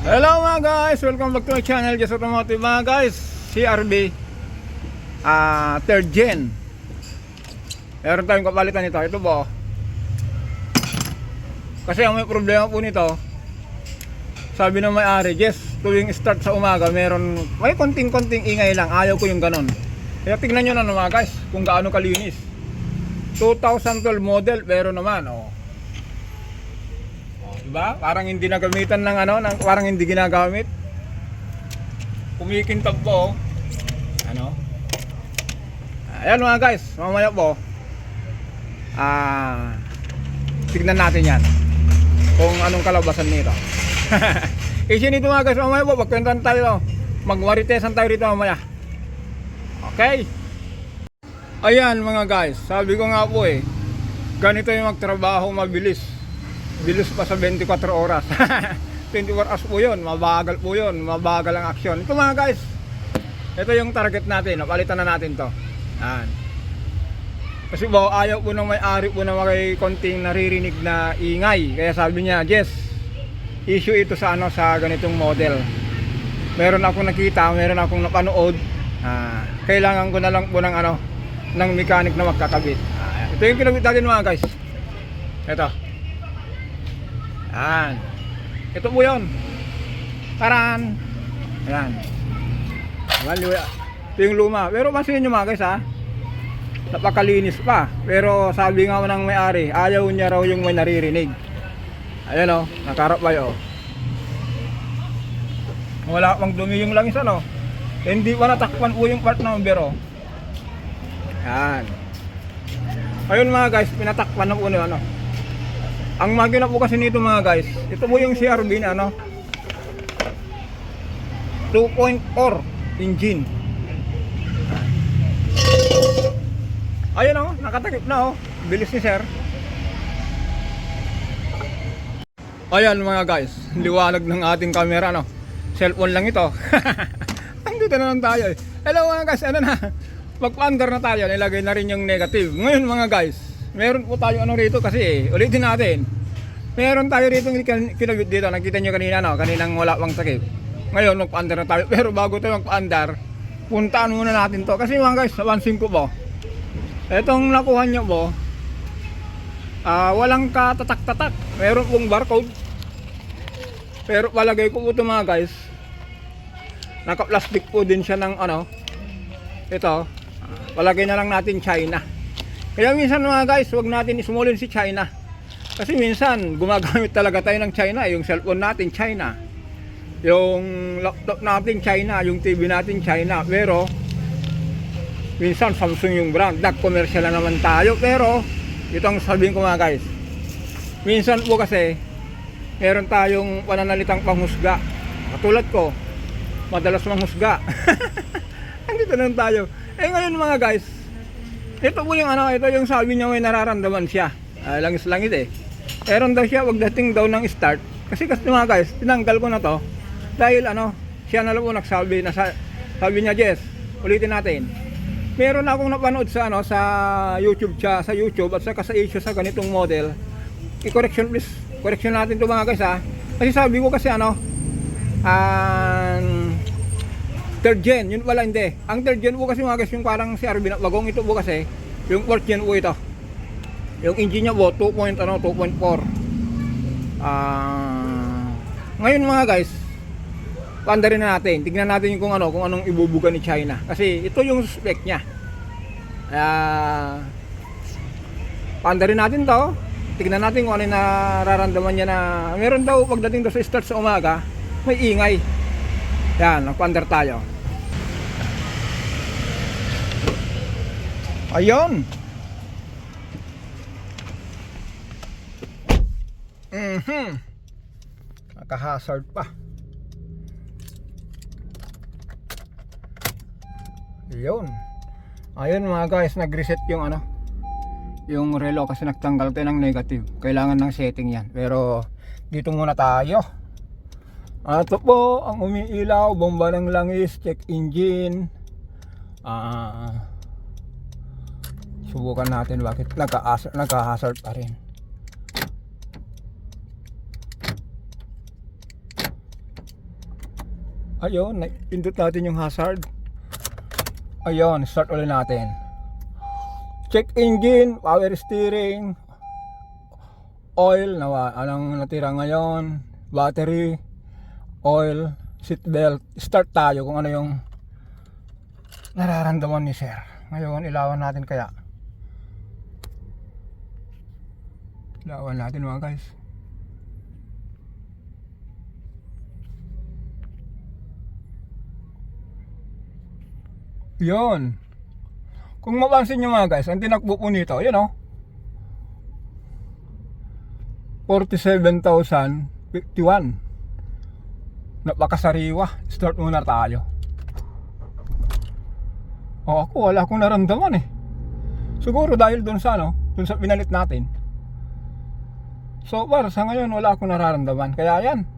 Hello mga guys! Welcome back to my channel, Just Automotive mga guys. CRB ah Third gen. Meron tayong kapalitan nito, ito po. Kasi ang may problema po nito Sabi ng may-ari, Jess, tuwing start sa umaga Meron, may konting-konting ingay lang. Ayaw ko yung ganon Kaya tignan nyo na mga guys Kung gaano kalinis. 2012 model, pero naman oh, Diba? Parang hindi nagamitan ng ano, ng, parang hindi ginagamit. Kumikintab po. oh. Ano? Ayan mga guys, mamaya po. Ah, tignan natin 'yan. Kung anong kalabasan nito. Kasi nito mga guys, mamaya po pagkwentuhan tayo. Magwaritesan tayo rito mamaya. Okay? Ayan mga guys, sabi ko nga po eh, ganito yung magtrabaho mabilis bilis pa sa 24 oras. 24 hours po yun. Mabagal po yun. Mabagal ang aksyon. Ito mga guys ito yung target natin. Napalitan na natin to. Yan. Kasi po ayaw po ng may-ari po na may konting naririnig na ingay. Kaya sabi niya Jess issue ito sa ano sa ganitong model. Meron akong nakita meron akong napanood. Ah, kailangan ko na lang po ng ano ng mechanic na magkakabit. Ah, ito yung kinabit natin mga guys. Ito yan. Ito po yun. Taran. Ayan. Ayan, ito yung luma. Pero pansin nyo mga guys ha. Napakalinis pa. Pero sabi nga ng may-ari, ayaw niya raw yung may naririnig. Ayan o, nakarap ba yun? Wala pang dumi yung langis ano. Hindi pa natakpan po yung part number o. Yan. Ayun mga guys, pinatakpan na po ano. Ang makina po kasi nito mga guys, ito po yung CRV na ano 2.4 engine. Ayun oh, nakatakip na oh. Bilis ni sir. Ayan mga guys, liwanag ng ating camera no. Cellphone lang ito. Andito na lang tayo. eh. Hello mga guys, ano na? Mag-under na tayo, nilagay na rin yung negative. Ngayon mga guys, meron po tayo ano rito kasi eh, ulitin natin. Meron tayo rito kin- kinabit dito, nakita nyo kanina no, kaninang wala pang sakit. Ngayon magpa-under na tayo, pero bago tayo magpa-under, puntaan muna natin to. Kasi mga guys, napansin ko po, etong nakuha nyo po, ah walang katatak-tatak. Meron pong barcode. Pero palagay ko po ito mga guys, naka-plastic po din siya ng ano, ito, palagay na lang natin China. Kaya minsan mga guys, wag natin isumulin si China. Kasi minsan, gumagamit talaga tayo ng China. Yung cellphone natin, China. Yung laptop natin, China. Yung TV natin, China. Pero, minsan Samsung yung brand. Nag-commercial na naman tayo. Pero, ito ang sabihin ko mga guys. Minsan po kasi, meron tayong pananalitang panghusga. Katulad ko, madalas manghusga. Andito lang tayo. Eh ngayon mga guys, ito po yung ano, ito yung sabi niya may nararamdaman siya. Ah, langis-langis eh. Meron daw siya pagdating daw ng start. Kasi kasi mga guys, tinanggal ko na to. Dahil ano, siya na lang po nagsabi na sa, sabi niya, Jess, ulitin natin. Meron akong napanood sa ano sa YouTube siya, sa YouTube at saka sa issue sa ganitong model. I-correction please. Correction natin to mga guys ha. Kasi sabi ko kasi ano, ang third gen, yun pala hindi. Ang third gen po kasi mga guys, yung parang si RB na bagong ito po kasi, yung fourth gen po ito. Yung engine niya po, 2.0, 2.4. Ah, ngayon mga guys, pandarin na natin. Tignan natin kung ano, kung anong ibubuga ni China. Kasi ito yung spec niya. Kaya, pandarin natin to. Tignan natin kung ano yung nararamdaman niya na meron daw pagdating daw sa start sa umaga, may ingay. Yan, nagpandar tayo. Ayun. Mhm. Nakahazard pa. Ayun. Ayun mga guys, nag-reset yung ano, yung relo kasi nagtanggal tayo ng negative. Kailangan ng setting yan. Pero dito muna tayo. Ito po ang umiilaw, bomba ng langis, check engine. Ah. subukan natin bakit nagka-hazard nagka-hazard pa rin. Ayun, na- pindot natin yung hazard. Ayun, start ulit natin. Check engine, power steering, oil, nawa, anong natira ngayon, battery, oil, seat belt. Start tayo kung ano yung nararamdaman ni sir. Ngayon, ilawan natin kaya. Ilawan natin mga guys. Yun. Kung mapansin nyo mga guys, ang tinakbo po nito, yun o. 47,051. Napakasariwa. Start muna tayo. O ako, wala akong naramdaman eh. Siguro dahil dun sa ano, dun sa pinalit natin. So far, sa ngayon wala akong nararamdaman. Kaya yan.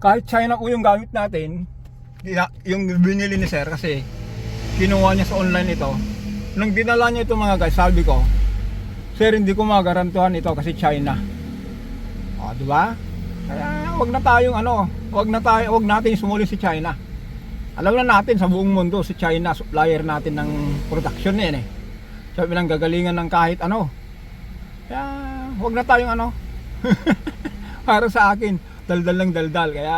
Kahit China po yung gamit natin, yung binili ni sir kasi kinuha niya sa online ito. Nung dinala niya ito mga guys, sabi ko, Sir, hindi ko magarantuhan ito kasi China. O, di ba? Kaya wag na tayong ano, wag na tayo, wag natin sumuli si China. Alam na natin sa buong mundo si China supplier natin ng production yan eh. Sabi ng gagalingan ng kahit ano. Kaya wag na tayong ano. Para sa akin, daldal lang daldal. Kaya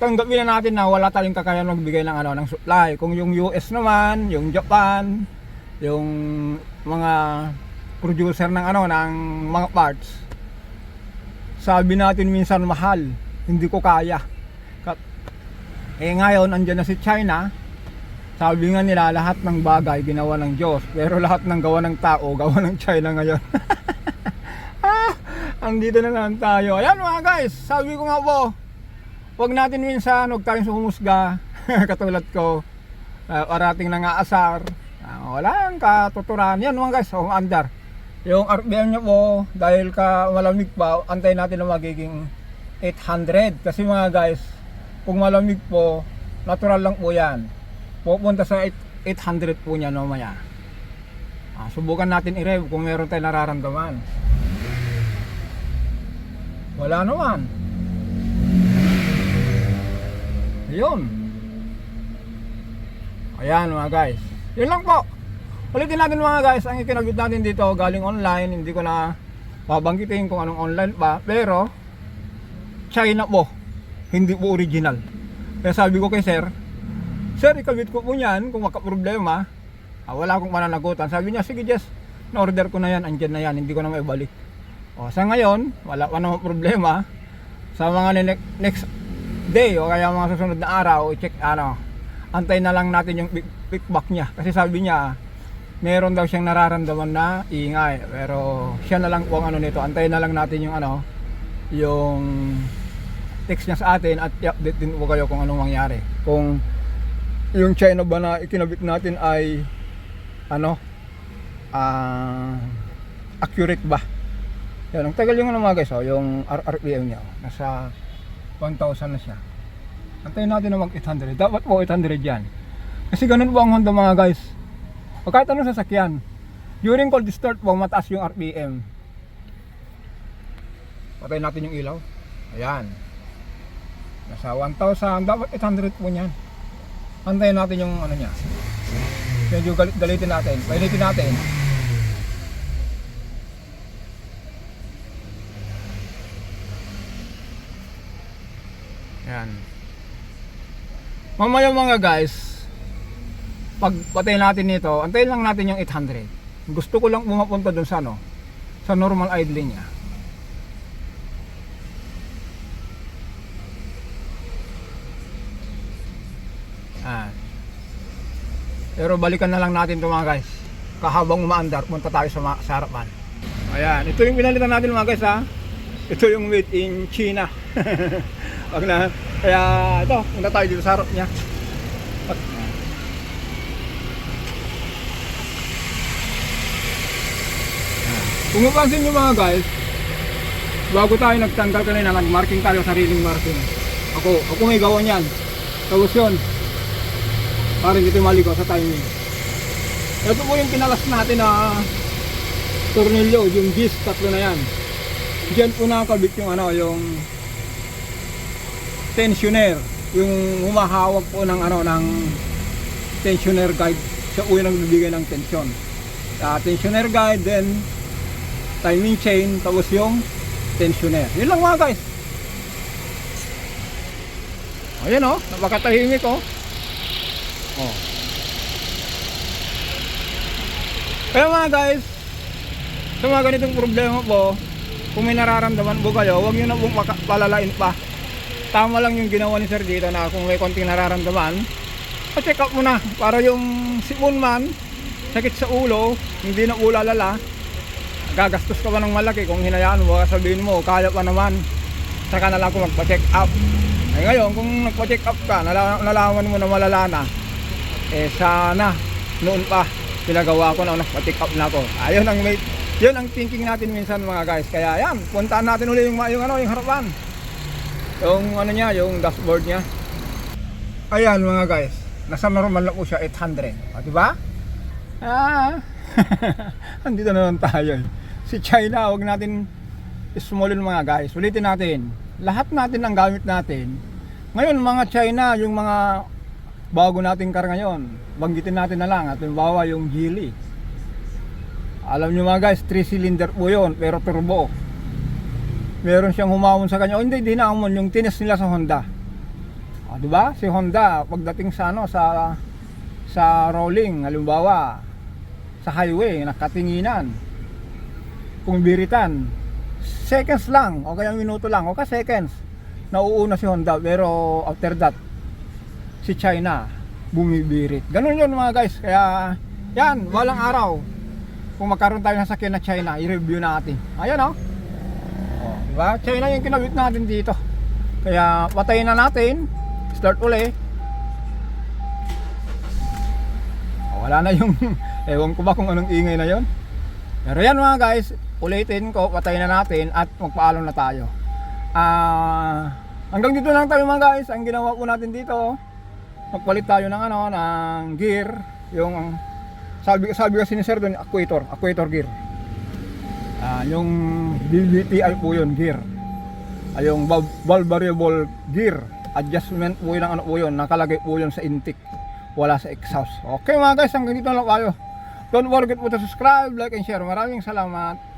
tanggapin na natin na wala tayong kakayahan magbigay ng ano ng supply. Kung yung US naman, yung Japan, yung mga producer ng ano ng mga parts. Sabi natin minsan mahal, hindi ko kaya. Ka- Eh ngayon andyan na si China. Sabi nga nila lahat ng bagay ginawa ng Diyos, pero lahat ng gawa ng tao gawa ng China ngayon. ah, andito na lang tayo. Ayan mga guys, sabi ko nga po, Huwag natin minsan, huwag tayong sumusga. Katulad ko, uh, parating na nga asar. Uh, wala ang katuturan. Yan mga guys, umaandar. Yung RPM niya po, dahil ka malamig pa, antay natin na magiging 800. Kasi mga guys, kung malamig po, natural lang po yan. Pupunta sa 8 800 po niya mamaya. Ah, subukan natin i-rev kung meron tayong nararamdaman. Wala naman. Ayun. Ayan mga guys. Yun lang po. Ulitin natin mga guys, ang ikinabit natin dito galing online, hindi ko na babanggitin kung anong online pa, pero China po, hindi po original. Kaya sabi ko kay sir, Sir, ikabit ko po yan kung makaproblema. Ah, wala akong mananagutan. Sabi niya, sige Jess, na-order ko na yan, andyan na yan, hindi ko na maibalik. O, sa ngayon, wala pa namang problema. Sa mga ne- next day o kaya mga susunod na araw, check ano, antay na lang natin yung pickback niya. Kasi sabi niya, meron daw siyang nararamdaman na ingay. Pero siya na lang po ang ano nito, antay na lang natin yung ano, yung text niya sa atin at i-update din po kayo kung anong mangyari. Kung yung China ba na ikinabit natin ay ano, ah, accurate ba? Yan, ang tagal yung ano mga guys, oh, yung RRPM niya, oh, nasa 1,000 na siya. Antayin natin na mag 800. Dapat po 800 yan. Kasi ganun po ang Honda mga guys. O kahit anong sasakyan. During cold start po, mataas yung RPM. Patayin natin yung ilaw. Ayan. Nasa 1,000. Dapat 800 po yan. Antayin natin yung ano niya. Medyo galit galitin natin. Painitin natin. Ayan. Mamaya mga guys, pag patay natin nito, antayin lang natin yung 800. Gusto ko lang pumapunta dun sa ano, sa normal idling niya. Ayan. Pero balikan na lang natin ito mga guys. Kahabang umaandar, punta tayo sa, sa harapan. Ayan, ito yung pinalitan natin mga guys ha. Ito yung made in China. Wag na. Kaya ito, punta tayo dito sa harap niya. Kung mapansin nyo mga guys, bago tayo nagtanggal kanina, nag-marking tayo, sariling marking. Ako, ako may gawa niyan. Tapos yun, parang dito maligaw sa timing. Ito po yung kinalas natin na tornilyo, yung disc, tatlo na yan. Diyan po nakakabit yung ano, yung tensioner. yung humahawak po ng ano ng tensioner guide siya po yung nagbibigay ng tension uh, tensioner guide then timing chain tapos yung tensioner. Yun lang mga guys. Ayan o oh, napakatahimik oh. oh. Kaya mga guys sa mga ganitong problema po kung may nararamdaman po kayo huwag nyo na pong palalain pa. Tama lang yung ginawa ni Sir dito na kung may konting nararamdaman pa-check up mo na. Para yung sipon man sakit sa ulo hindi na ulalala gagastos ka pa ng malaki kung hinayaan mo? Sabihin mo kaya pa naman. Saka na lang kung magpa-check up. Ay ngayon kung nagpa-check up ka nala- nalaman mo na malala na eh sana noon pa pinagawa ko na nagpa-check up na ako. Ayun ang may yun ang thinking natin minsan mga guys. Kaya yan puntaan natin uli yung, yung ano yung harapan. Yung ano niya yung dashboard niya. Ayan mga guys. Nasa normal na po siya 800 o, di ba? Ah andito na lang tayo eh. si China wag natin smallin mga guys. Ulitin natin lahat natin ang gamit natin. Ngayon mga China yung mga bago nating car ngayon banggitin natin na lang. At bawa yung Geely. Alam nyo mga guys 3 cylinder po yun pero turbo. Meron siyang humamon sa kanya. O hindi di naamon yung tinis nila sa Honda. O, di ba? Si Honda pagdating sa ano sa sa rolling halimbawa sa highway nakatinginan kung biritan seconds lang o kaya minuto lang o ka seconds nauuna si Honda pero after that si China bumibirit. Ganun yun mga guys. Kaya yan walang araw. Kung magkaroon tayo ng sakyan na China i-review natin. Ayan o. Oh, diba? China yung kinabit natin dito. Kaya patayin na natin. Start uli. Oh, wala na yung ewan ko ba kung anong ingay na yon pero yan mga guys ulitin ko patayin na natin at magpaalam na tayo ah hanggang dito lang tayo mga guys ang ginawa po natin dito magpalit tayo ng ano ng gear yung sabi sabi kasi ni Sir doon actuator actuator gear Ah, yung BBTI po yun, gear. Ay, yung valve valve variable gear. Adjustment po yun ang ano po yun. Nakalagay po yun sa intake. Wala sa exhaust. Okay mga guys, hanggang dito lang tayo. Don't forget po to subscribe, like, and share. Maraming salamat.